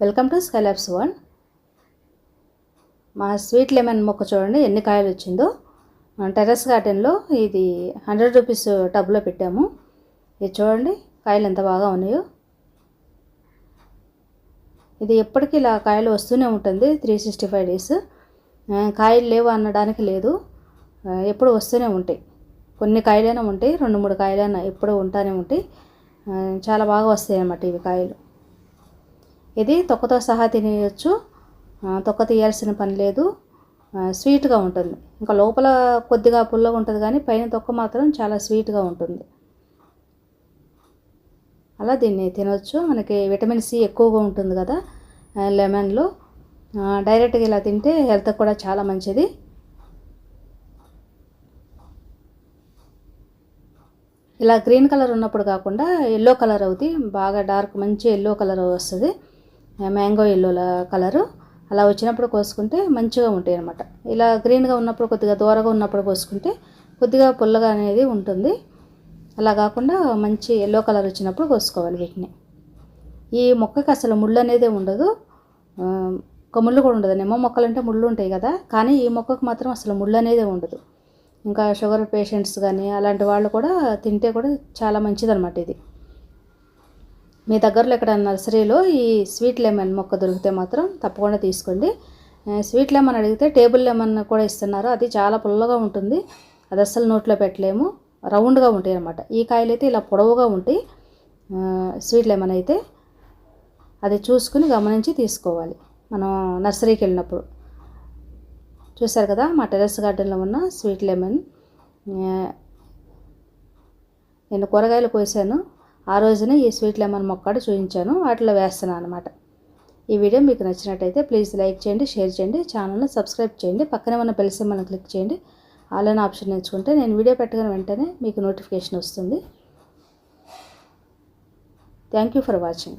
Welcome to Skylabs one. మా sweet lemon మొక్క చూడండి ఎన్ని కాయలు వచ్చిందో. మన టెర్రస్ గార్డెన్లో ఇది హండ్రెడ్ రూపీస్ టబ్లో పెట్టాము. ఇది చూడండి కాయలు ఎంత బాగా ఉన్నాయో. ఇది ఎప్పటికీ ఇలా కాయలు వస్తూనే ఉంటుంది త్రీ సిక్స్టీ ఫైవ్ డేస్. కాయలు లేవు అనడానికి లేదు. ఎప్పుడు వస్తూనే ఉంటాయి. కొన్ని కాయలైనా ఉంటాయి రెండు మూడు కాయలైనా ఎప్పుడు ఉంటానే ఉంటాయి. చాలా బాగా వస్తాయి అన్నమాట ఇవి కాయలు. ఇది తొక్కతో సహా తినేయచ్చు. తొక్క తీయాల్సిన పని లేదు. స్వీట్గా ఉంటుంది. ఇంకా లోపల కొద్దిగా పుల్లగా ఉంటుంది కానీ పైన తొక్క మాత్రం చాలా స్వీట్గా ఉంటుంది. అలా దీన్ని తినవచ్చు మనకి విటమిన్ సి ఎక్కువగా ఉంటుంది కదా లెమన్లో. డైరెక్ట్గా ఇలా తింటే హెల్త్ కూడా చాలా మంచిది. ఇలా గ్రీన్ కలర్ ఉన్నప్పుడు కాకుండా ఎల్లో కలర్ అవుతుంది బాగా డార్క్ మంచి ఎల్లో కలర్ వస్తుంది. మ్యాంగో ఎల్లో కలరు అలా వచ్చినప్పుడు కోసుకుంటే మంచిగా ఉంటాయి అన్నమాట. ఇలా గ్రీన్గా ఉన్నప్పుడు కొద్దిగా దూరగా ఉన్నప్పుడు కోసుకుంటే కొద్దిగా పుల్లగా అనేది ఉంటుంది. అలా కాకుండా మంచి ఎల్లో కలర్ వచ్చినప్పుడు కోసుకోవాలి వీటిని. ఈ మొక్కకి అసలు ముళ్ళు అనేది ఉండదు. ఆ, ఒక ముళ్ళు కూడా ఉండదు. నిమ్మ మొక్కలు అంటే ముళ్ళు ఉంటాయి కదా. కానీ ఈ మొక్కకు మాత్రం అసలు ముళ్ళు అనేది ఉండదు. ఇంకా షుగర్ పేషెంట్స్ కానీ అలాంటి వాళ్ళు కూడా తింటే కూడా చాలా మంచిదన్నమాట ఇది. మీ దగ్గరలో ఇక్కడ నర్సరీలో ఈ స్వీట్ లెమన్ మొక్క దొరికితే మాత్రం తప్పకుండా తీసుకోండి. స్వీట్ లెమన్ అడిగితే టేబుల్ లెమన్ కూడా ఇస్తున్నారు. అది చాలా పుల్లగా ఉంటుంది. అది అస్సలు నోట్లో పెట్టలేము. రౌండ్గా ఉంటాయి అన్నమాట. ఈ కాయలు అయితే ఇలా పొడవుగా ఉంటాయి. స్వీట్ లెమన్ అయితే అది చూసుకుని గమనించి తీసుకోవాలి. మనం నర్సరీకి వెళ్ళినప్పుడు. చూసారు కదా మా టెరెస్ గార్డెన్లో ఉన్న స్వీట్ లెమన్. నేను కూరగాయలు కోసాను. ఆ రోజునే ఈ స్వీట్ లెమన్ మొక్కడు చూపించాను వాటిలో వేస్తున్నాను అనమాట ఈ వీడియో మీకు నచ్చినట్టయితే ప్లీజ్ లైక్ చేయండి షేర్ చేయండి ఛానల్ని సబ్స్క్రైబ్ చేయండి పక్కనే ఉన్న బెల్ సింబల్ని క్లిక్ చేయండి ఆల్ ఆప్షన్ ఎంచుకుంటే నేను వీడియో పెట్టగానే వెంటనే మీకు నోటిఫికేషన్ వస్తుంది. Thank you for watching.